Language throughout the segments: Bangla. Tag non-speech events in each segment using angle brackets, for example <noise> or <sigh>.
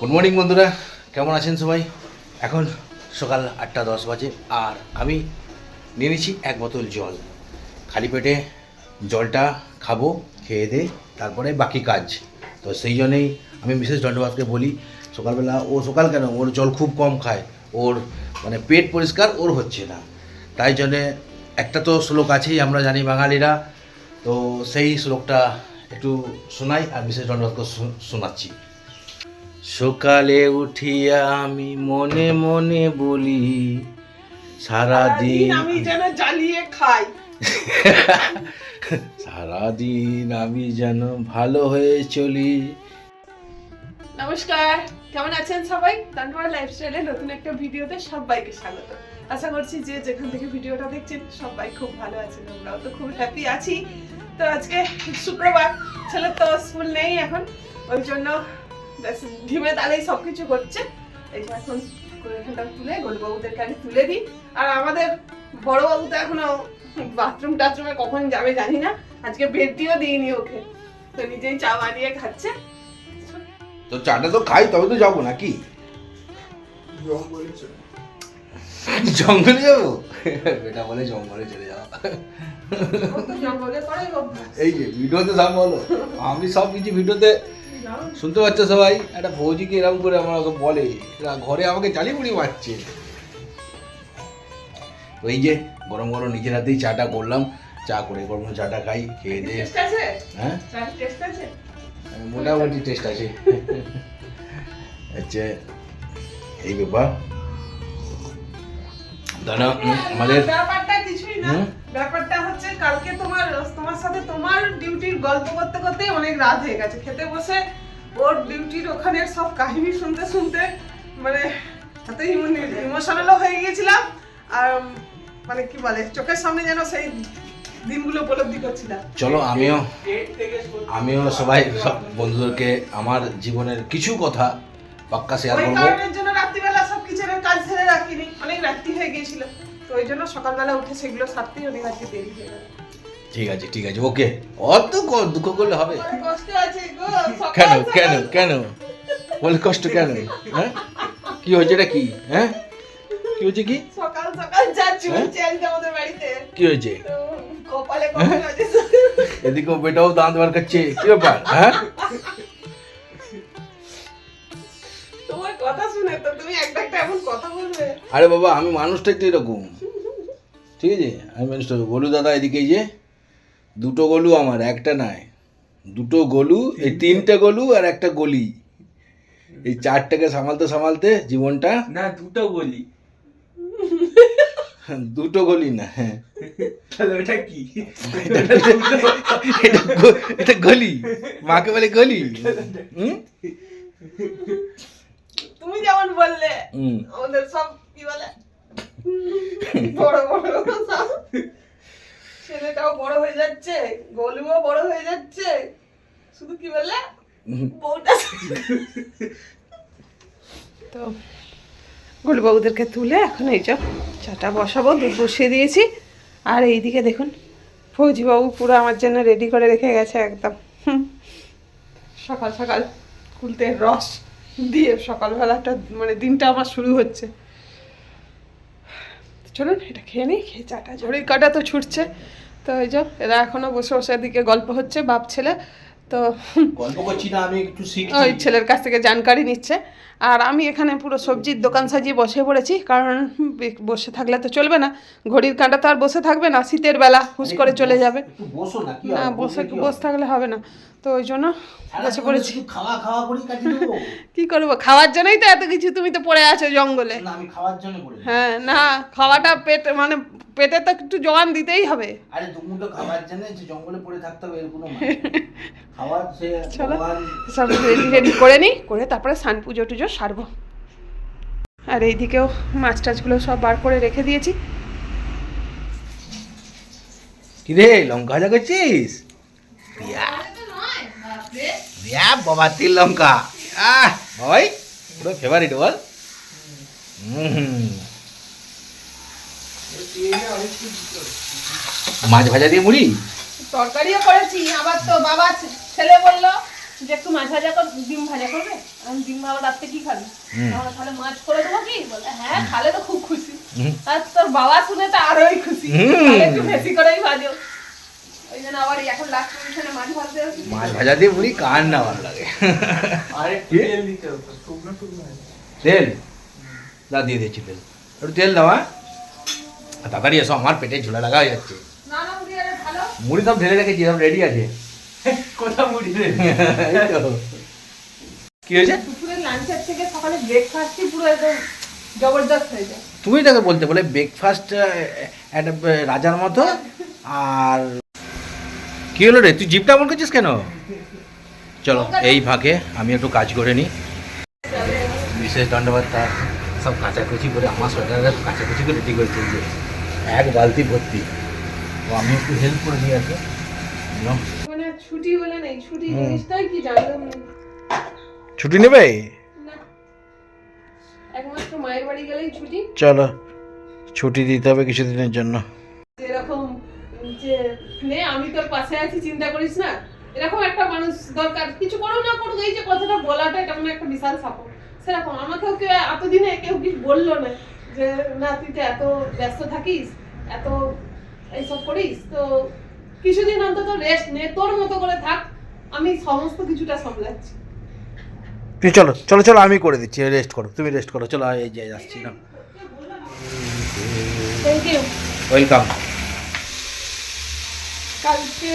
গুড মর্নিং বন্ধুরা। কেমন আছেন সবাই? এখন সকাল আটটা দশ বাজে আর আমি নিয়ে এক বোতল জল। খালি পেটে জলটা খাব, খেয়ে দে, তারপরে বাকি কাজ। তো সেই জন্যেই আমি মিসেস দণ্ডবাদকে বলি, সকালবেলা ও সকাল কেন? ওর জল খুব কম খায়। ওর মানে পেট পরিষ্কার, ওর হচ্ছে না। তাই জন্যে একটা তো শ্লোক আছেই, আমরা জানি বাঙালিরা। তো সেই শ্লোকটা একটু শোনাই আর মিসেস দণ্ডবাদকে শোনাচ্ছি। সকালে উঠিয়া আমি মনে মনে বলি সারাদিন আমি যেন জ্বালিয়ে খাই। <laughs> সারাদিন আমি যেন ভালো হয়ে চলি। নমস্কার কেমন আছেন সবাই? তানওয়ার লাইফস্টাইলে নতুন একটা ভিডিওতে সবাইকে স্বাগত। আশা করছি যে যেখান থেকে ভিডিওটা দেখছেন সবাই খুব ভালো আছেন আমরাও তো খুব হ্যাপি আছি। তো আজকে শুক্রবার ছেলে তো স্কুল নেই এখন ওই জন্য ব্যাস ধিমে তালেই সব কিছু হচ্ছে। এই যে এখন এখানটা তুলে গরিবাবুদেরকে আগে তুলে দিই। আর আমাদের বড় বাবু তো এখনও বাথরুম টাথরুমে কখন যাবে জানি না। আজকে বেড দিয়েও দিইনি ওকে। তো নিজেই চা বানিয়ে খাচ্ছে। তো চাটা তো খাই তবে তো যাব নাকি? জঙ্গলে যাব। বেটা বলে জঙ্গলে চলে যাও ও তো জঙ্গলে এই যে ভিডিওতে সব বলো আমি সব কিছু ভিডিওতে শুনতে পাচ্ছ সবাই? একটা ভৌজিকে এরকম করে আমার ওকে বলে ঘরে আমাকে জালি মুড়ি মারছে। ওই এই যে গরম গরম নিজের হাতেই চাটা করলাম চা করে গরম চাটা খাই খেয়ে দিয়ে হ্যাঁ? মোটামুটি টেস্ট আছে। আচ্ছা এই ব্যাপার। দাদা আমাদের ব্যাপারটা কিছুই না। ব্যাপারটা হচ্ছে কালকে তোমার তোমার সাথে তোমার ডিউটির গল্প করতে করতে অনেক রাত হয়ে গেছে। খেতে বসে ওর ডিউটির ওখানে সব কাহিনী শুনতে শুনতে মানে এত ইমোশনালও হয়ে গিয়েছিলাম। আর মানে কি বলে চোখের সামনে যেন সেই দিনগুলো উপলব্ধি করছিলাম। চলো আমিও আমিও সবাই সব বন্ধুদেরকে আমার জীবনের কিছু কথা পাক্কা শেয়ার করব। জন্য রাত্রিবেলা সব কিছু কাজ ছেড়ে রাখিনি। অনেক রাত্রি হয়ে গিয়েছিল। তো ওই জন্য সকালবেলা উঠে সেগুলো সারতেই অনেক আজকে দেরি হয়ে গেল। ঠিক আছে ঠিক আছে ওকে। অত দুঃখ করলে হবে? কষ্ট আছে গো কেন কেন কেন? বলে কষ্ট কেন? হ্যাঁ? কি হয়েছে এটা কি? হ্যাঁ? কি হয়েছে কি? সকাল সকাল যা চুল হ্যাঁ? চেঞ্জ আমাদের বাড়িতে। কি হয়েছে? কপালে কপালে এদিকে বেটাও দাঁত বার করছে কি ব্যাপার? হ্যাঁ? আরে বাবা আমি মানুষটা একটু এরকম। ঠিক আছে? আমি মানুষটা গলু দাদা এদিকে যে দুটো গলু আমার একটা নাই। দুটো গলু এই তিনটে। গলু আর একটা গলি। এই চারটাকে সামালতে সামালতে জীবনটা না দুটো গলি। দুটো গলি না হ্যাঁ। তাহলে ওটা কি? এটা গলি। মাকে বলে গলি। হুম? তুমি যেমন বললে আমাদের সব কি বলে? বড় বড় সব ছেলেটাও বড় হয়ে যাচ্ছে গলুও বড় হয়ে যাচ্ছে। শুধু কি বললে বউটা। তো গোলবাবুদেরকে তুলে এখন এই যে চাটা বসাবো দুধ বসিয়ে দিয়েছি। আর এইদিকে দেখুন ফৌজিবাবু পুরো আমার জন্য রেডি করে রেখে গেছে একদম। সকাল সকাল খুলতে রস। দিয়ে সকালবেলাটা মানে দিনটা আমার শুরু হচ্ছে। চলুন এটা খেয়ে নিই খেয়ে চাটা ঝড়ির কাটা তো ছুটছে। তো এই যে এরা এখনও বসে বসে দিকে গল্প হচ্ছে বাপ ছেলে। তো গল্প করছি না আমি একটু ওই ছেলের কাছ থেকে জানকারি নিচ্ছে। আর আমি এখানে পুরো সবজির দোকান সাজিয়ে বসে পড়েছি কারণ বসে থাকলে তো চলবে না। ঘড়ির কাঁটা তো আর বসে থাকবে না শীতের বেলা হুস করে চলে যাবে। না না? বসে বসে থাকলে হবে না। তো ওই জন্য বসে পড়েছি। <laughs> কি করব? খাওয়ার জন্যই তো এত কিছু তুমি তো পড়ে আছো জঙ্গলে। না হ্যাঁ না খাওয়াটা পেট মানে পেটে তো একটু জোগান দিতেই হবে। আরে দুমুটো খাওয়ার জন্য জঙ্গলে পড়ে থাকতে হবে এর কোনো মানে <laughs> খাওয়ার সে চলো। সব রেডি রেডি করে নিই করে তারপরে সান পুজো টুজো সারবো। আর এইদিকেও মাছ টাছগুলো সব বার করে রেখে দিয়েছি। কি রে লঙ্কা ভাজা করছিস? রিয়া রিয়া বাবা তিল লঙ্কা। আহ বাবাই পুরো ফেভারিট বল। হুম। মাছ ভাজা দিয়ে মুড়ি? তরকারিও করেছি আবার তো বাবা ছেলে বলল যে একটু মাছ ভাজা কর ডিম ভাজা করবে? আমি ডিম রাত্রে কি খাবি? আমরা তাহলে মাছ করে দেবো কি? বলে হ্যাঁ খালে তো খুব খুশি। আর তোর বাবা শুনে তো আরোই খুশি। একটু বেশি করেই ভাজো। ওই জন্য আবার এখন লাস্ট পজিশনে মাছ ভাজতে মাছ ভাজা দিয়ে পুরি কার না ভালো লাগে? আর তেল দিতে হতো শুকনো শুকনো তেল? দা দিয়ে দিচ্ছি তেল। একটু তেল দাও হ্যাঁ? তাড়াতাড়ি এসো আমার পেটে ঝোলা লাগা হয়ে যাচ্ছে। মুড়ি সব ঢেলে রেখেছি সব রেডি আছে। <laughs> কোথাও মুড়ি রে। কি হয়েছে? দুপুরের লাঞ্চের থেকে সকালে ব্রেকফাস্টই পুরো একদম জবরদস্ত হয়ে যায়। তুমি তাকে বলতে বলে ব্রেকফাস্ট একটা রাজার মতো আর কি হলো রে? তুই জিপটা এমন করছিস কেন? চলো এই ফাঁকে আমি একটু কাজ করে নিই। বিশেষ ধন্যবাদ তার। সব কাচাকুচি করে আমার সোয়েটার কাচাকুচি করে রেডি করে চলছে এক বালতি ভর্তি। তো আমি একটু হেল্প করে দিই আর কি। মানে ছুটি বলে নেই ছুটি জিনিসটাই কি জানলাম না। ছুটি নেবে? একমাত্র মায়ের বাড়ি গেলেই ছুটি। চলো ছুটি দিতে হবে কিছুদিনের জন্য। এরকম যে নে আমি তোর পাশে আছি চিন্তা করিস না। এরকম একটা মানুষ দরকার। কিছু করো না করুক এই যে কথাটা বলাটা এটা মানে একটা বিশাল সাপোর্ট। সেরকম আমাকেও কেউ এতদিনে কেউ কিছু বলল না যে না তুই তো এত ব্যস্ত থাকিস এত এইসব করিস? তো কিছুদিন অন্তত রেস্ট নে তোর মতো করে থাক আমি সমস্ত কিছুটা সামলাচ্ছি। তুমি চলো চলো চলো আমি করে দিচ্ছি রেস্ট করো তুমি রেস্ট করো চলো এই যে যাচ্ছি না থ্যাংক ইউ ওয়েলকাম কালকে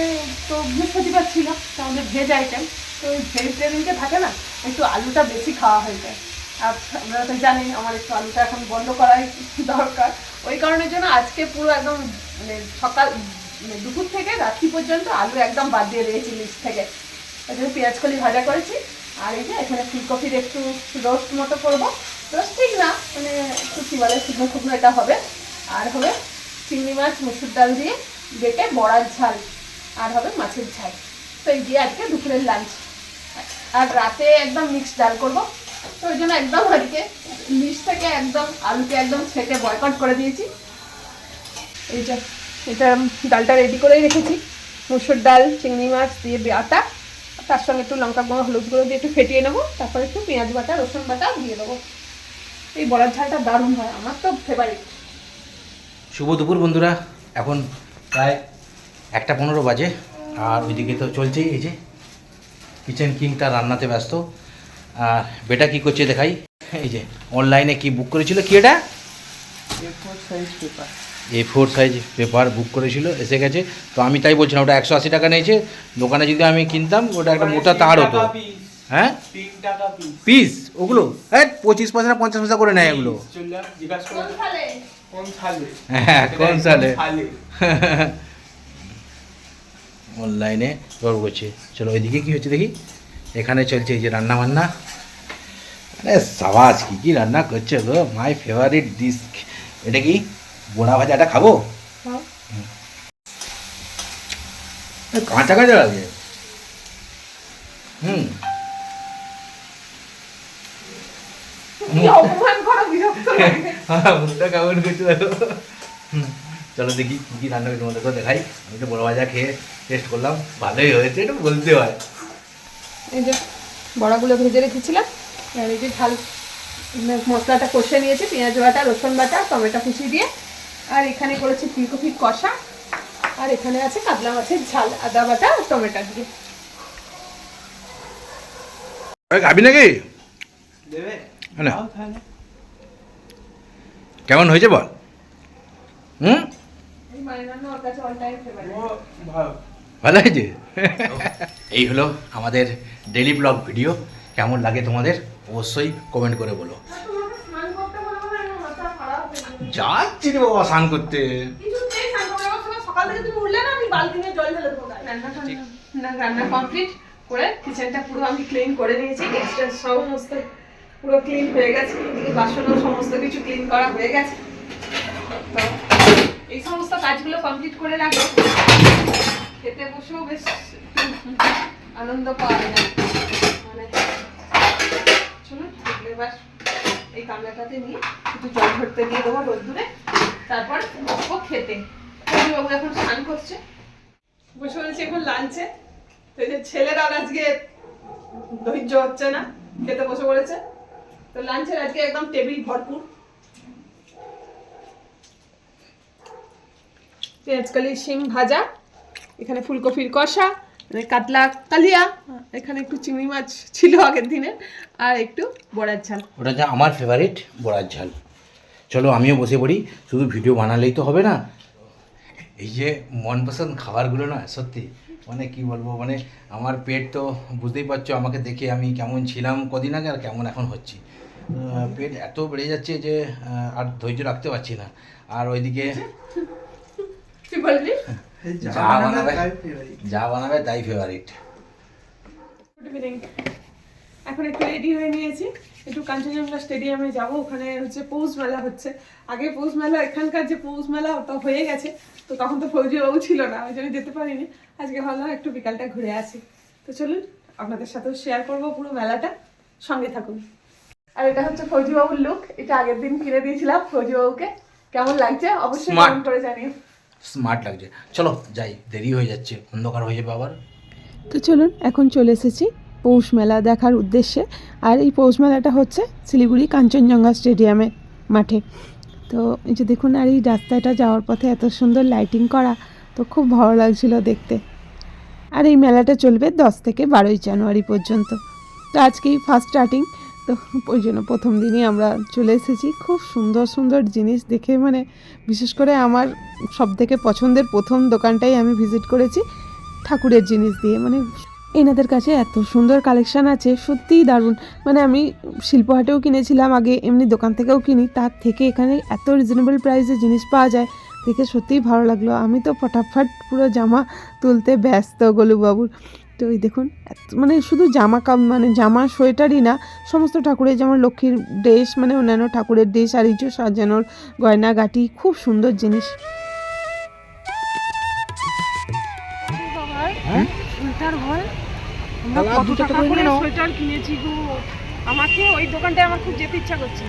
তো বৃহস্পতিবার ছিল তো আমাদের ভেজ আইটেম তো ওই ভেজ যেদিনকে থাকে না একটু আলুটা বেশি খাওয়া হয়ে যায়। আর আপনারা তো জানেন আমার একটু আলুটা এখন বন্ধ করাই দরকার। ওই কারণের জন্য আজকে পুরো একদম মানে সকাল মানে দুপুর থেকে রাত্রি পর্যন্ত আলু একদম বাদ দিয়ে দিয়েছি লিস্ট থেকে। ওই পেঁয়াজ কলি ভাজা করেছি। আর এই যে এখানে ফুলকপির একটু রোস্ট মতো করব। রোস্ট ঠিক না মানে একটু কী বলে, শুকনো শুকনো এটা হবে। আর হবে চিংড়ি মাছ, মুসুর ডাল দিয়ে বেটে বড়ার ঝাল। আর হবে মাছের ঝাল। তো এই দিয়ে আজকে দুপুরের লাঞ্চ আর রাতে একদম মিক্সড ডাল করব। তো ওই জন্য একদম আজকে লিস্ট থেকে একদম আলুকে একদম ছেঁকে বয়কট করে দিয়েছি। এই যে এটা ডালটা রেডি করেই রেখেছি। মুসুর ডাল চিংড়ি মাছ দিয়ে আটা। তার সঙ্গে একটু লঙ্কা গুঁড়ো হলুদ গুঁড়ো দিয়ে একটু ফেটিয়ে নেব। তারপরে একটু পেঁয়াজ বাটা রসুন বাটা দিয়ে দেবো। এই বড়ার ঝালটা দারুণ হয় আমার তো ফেভারিট শুভ দুপুর বন্ধুরা। এখন প্রায় একটা পনেরো বাজে। আর ওইদিকে তো চলছেই এই যে কিচেন কিংটা রান্নাতে ব্যস্ত। আর বেটা কি করছে দেখাই। এই যে অনলাইনে কি বুক করেছিল? কি এটা? A4 size paper। A four size paper book করেছিল এসে গেছে। তো আমি তাই বলছিলাম ওটা একশো আশি টাকা নিয়েছে। দোকানে যদি আমি কিনতাম ওটা একটা মানে মোটা তার হতো। হ্যাঁ। পিস ওগুলো। হ্যাঁ পঁচিশ পয়সা না পঞ্চাশ পয়সা করে নেয় এগুলো। হ্যাঁ কোন সালে? অনলাইনে অর্ডার করছে। চলো ওইদিকে কি হচ্ছে দেখি। এখানে চলছে এই যে রান্না বান্না আরে সাবাস কী কী রান্না করছে গো? মাই ফেভারিট ডিশ এটা কি? বোনা ভাজাটা খাব? হ্যাঁ। কাঁচা কাঁচা লাগে। হুম। করা হ্যাঁ, মুখটা কেমন করছে চলো দেখি কি কি রান্না করছে তোমাদের দেখাই। আমি তো বড় ভাজা খেয়ে টেস্ট করলাম। ভালোই হয়েছে একটু বলতে হয়। এই যে বড়াগুলো ভেজে রেখেছিলাম। আর এই যে ঝাল মশলাটা কষে নিয়েছি পেঁয়াজ বাটা রসুন বাটা টমেটো কুচি দিয়ে। আর এখানে করেছি ফুলকপি কষা। আর এখানে আছে কাতলা মাছের ঝাল আদা বাটা আর টমেটো দিয়ে। খাবি নাকি। কেমন হয়েছে বল? হুম। ভালো। হয়েছে? এই হলো আমাদের ডেলি ব্লগ ভিডিও কেমন লাগে তোমাদের? অবশ্যই কমেন্ট করে বলো। যাচ্ছি রে বাবা স্নান করতে। সকাল থেকে তুমি উঠলে না আমি বালতি নিয়ে জল ঢেলে দেবো না রান্না কমপ্লিট করে কিচেনটা পুরো আমি ক্লিন করে নিয়েছি গ্যাসটা সমস্ত পুরো ক্লিন হয়ে গেছে এদিকে বাসনও সমস্ত কিছু ক্লিন করা হয়ে গেছে। তো এই সমস্ত কাজগুলো কমপ্লিট করে রাখো। খেতে বসেও বেশ আনন্দ পাওয়া যায়। মানে চলুন এবার এই গামলাটাতে নিয়ে একটু জল ভরতে দিয়ে দেবো রোদ্দুরে। তারপর বসবো খেতে। বাবু এখন স্নান করছে। বসে বলছি, এখন লাঞ্চে? তো যে ছেলেরা আজকে ধৈর্য হচ্ছে না, খেতে বসে পড়েছে। তো লাঞ্চের আজকে একদম টেবিল ভরপুর। পেঁয়াজকালি শিম ভাজা, এখানে ফুলকপির কষা মানে কাতলা কালিয়া এখানে একটু চিংড়ি মাছ ছিল আগের দিনের আর একটু বড়ার ঝাল। ওটা যে আমার ফেভারিট বড়ার ঝাল। চলো আমিও বসে পড়ি শুধু ভিডিও বানালেই তো হবে না। এই যে মনপসন্দ খাবারগুলো না সত্যি মানে কি বলব মানে আমার পেট তো বুঝতেই পারছ আমাকে দেখে আমি কেমন ছিলাম কদিন আগে আর কেমন এখন হচ্ছি। পেট এত বেড়ে যাচ্ছে যে আর ধৈর্য রাখতে পারছি না। আর ওইদিকে তুই বললি? যা বানাবে যা বানাবে তাই ফেভারিট গুড ইভিনিং এখন একটু রেডি হয়ে নিয়েছি। একটু কাঞ্চনজঙ্ঘা স্টেডিয়ামে যাব। ওখানে হচ্ছে পৌষ মেলা হচ্ছে। আগে পৌষ মেলা এখানকার যে পৌষ মেলা ওটা হয়ে গেছে। তো তখন তো ফৌজিবাবু ছিল না ওই জন্য যেতে পারিনি। আজকে ভাবলাম একটু বিকালটা ঘুরে আসি। তো চলুন আপনাদের সাথেও শেয়ার করব পুরো মেলাটা। সঙ্গে থাকুন। আর এটা হচ্ছে ফৌজিবাবুর লুক এটা আগের দিন কিনে দিয়েছিলাম ফৌজিবাবুকে কেমন লাগছে? অবশ্যই. কমেন্ট করে জানিও। স্মার্ট লাগছে। চলো যাই, দেরি হয়ে যাচ্ছে, অন্ধকার হয়ে যাবে আবার। তো চলুন, এখন চলে এসেছি পৌষ মেলা দেখার উদ্দেশ্যে। আর এই পৌষ মেলাটা হচ্ছে শিলিগুড়ি কাঞ্চনজঙ্ঘা স্টেডিয়ামে মাঠে। তো এই যে দেখুন, আর এই রাস্তাটা যাওয়ার পথে এত সুন্দর লাইটিং করা, তো খুব ভালো লাগছিল দেখতে। আর এই মেলাটা চলবে দশ থেকে বারোই জানুয়ারি পর্যন্ত। তো আজকেই ফার্স্ট স্টার্টিং তো ওই জন্য প্রথম দিনই আমরা চলে এসেছি। খুব সুন্দর সুন্দর জিনিস দেখে মানে বিশেষ করে আমার সব থেকে পছন্দের প্রথম দোকানটাই আমি ভিজিট করেছি ঠাকুরের জিনিস দিয়ে। মানে এনাদের কাছে এত সুন্দর কালেকশান আছে, সত্যিই দারুণ। মানে আমি শিল্পহাটেও কিনেছিলাম, আগে এমনি দোকান থেকেও কিনি, তার থেকে এখানে এত রিজনেবল প্রাইসে জিনিস পাওয়া যায়, দেখে সত্যিই ভালো লাগল। আমি তো ফটাফট পুরো জামা তুলতে ব্যস্ত গোলুবাবুর। তো ওই দেখুন এত- মানে শুধু জামা কাম মানে জামা সোয়েটারই না সমস্ত ঠাকুরের যেমন লক্ষ্মীর ড্রেস মানে অন্যান্য ঠাকুরের ড্রেস আর যে সাজানোর গয়নাগাটি খুব সুন্দর জিনিস। হ্যাঁ? আমাকে ওই দোকানটায় আমার খুব যেতে ইচ্ছা করছে।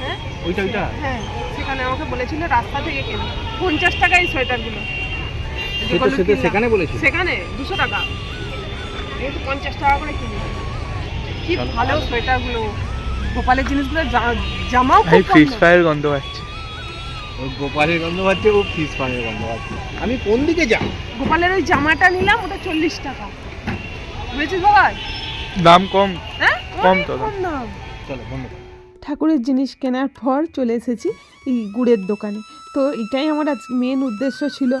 হ্যাঁ? ওইটা ওইটা? হ্যাঁ সেখানে আমাকে বলেছিল রাস্তা থেকে কেন। পঞ্চাশ টাকা এই সোয়েটারগুলো। সেখানে বলেছিল? সেখানে দুশো টাকা। এই তো পঞ্চাশ টাকা করে কিনি। কি ভালো সোয়েটারগুলো। ভোপালের জিনিসগুলো জামাও খুব দাম। ফ্রাইয়ের গন্ধ পাচ্ছি। ওই গোপালের গন্ধ পাচ্ছে ও ফিস পানের গন্ধ পাচ্ছে। আমি কোন দিকে যাব? গোপালের ওই জামাটা নিলাম ওটা চল্লিশ টাকা। বুঝেছিস বাবা দাম কম। হ্যাঁ? কম তো। কম দাম। চলো বন্ধ ঠাকুরের জিনিস কেনার পর চলে এসেছি এই গুড়ের দোকানে। তো এটাই আমার আজ মেন উদ্দেশ্য ছিল।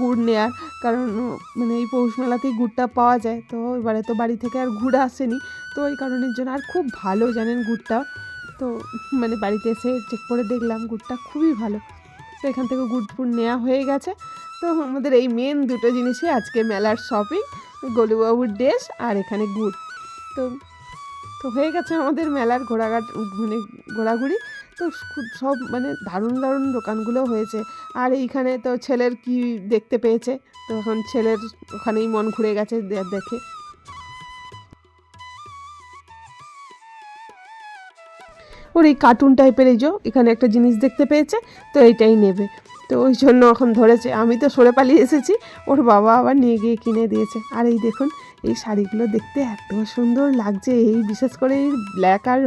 গুড় নেয়ার। কারণ মানে এই পৌষ মেলাতেই গুড়টা পাওয়া যায়। তো এবারে তো বাড়ি থেকে আর গুড় আসেনি। তো এই কারণের জন্য আর খুব ভালো, জানেন গুড়টা। তো মানে বাড়িতে এসে চেক করে দেখলাম, গুড়টা খুবই ভালো। তো এখান থেকে গুড় ফুড় নেওয়া হয়ে গেছে। তো আমাদের এই মেন দুটো জিনিসই আজকে মেলার শপিং গোলুবাবুর ড্রেস আর এখানে গুড়। তো তো হয়ে গেছে আমাদের মেলার ঘোরাঘাট মানে ঘোরাঘুরি। তো সব মানে দারুণ দারুণ দোকানগুলো হয়েছে। আর এইখানে তো ছেলের কি দেখতে পেয়েছে? তো এখন ছেলের ওখানেই মন ঘুরে গেছে দেখে। ওর এই কার্টুন টাইপের এই যে, এখানে একটা জিনিস দেখতে পেয়েছে, তো এইটাই নেবে। তো ওই জন্য এখন ধরেছে, আমি তো সরে পালিয়ে এসেছি, ওর বাবা আবার নিয়ে গিয়ে কিনে দিয়েছে। আর এই দেখুন এই শাড়িগুলো দেখতে এত সুন্দর লাগছে, এই বিশেষ করে এই ব্ল্যাক আর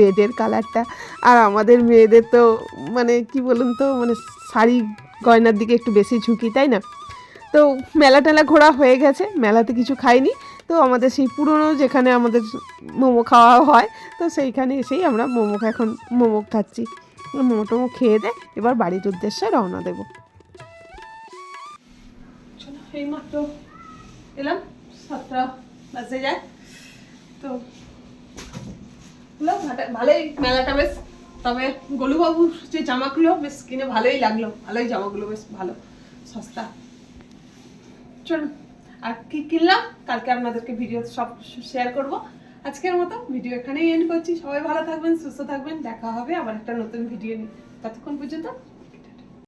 রেডের কালারটা আর আমাদের মেয়েদের তো মানে কি বলুন তো মানে শাড়ি গয়নার দিকে একটু বেশি ঝুঁকি, তাই না? তো মেলা টেলা ঘোরা হয়ে গেছে, মেলাতে কিছু খাইনি। তো আমাদের সেই পুরনো যেখানে আমাদের মোমো খাওয়া হয়, তো সেইখানে এসেই আমরা মোমো এখন মোমো খাচ্ছি। মোমো টোমো খেয়ে দে, এবার বাড়ির উদ্দেশ্যে রওনা দেব। চলো, এই মাত্র এলাম। সাতটা বাজে যে জামাগুলো বেশ কিনে ভালোই লাগল। ভালোই জামাগুলো বেশ ভালো, সস্তা। চলুন, আর কি কিনলাম? কালকে আপনাদেরকে ভিডিও সব শেয়ার করব। আজকের মতো ভিডিও এখানেই এন্ড করছি। সবাই ভালো থাকবেন, সুস্থ থাকবেন। দেখা হবে আবার একটা নতুন ভিডিও নিয়ে। ততক্ষণ পর্যন্ত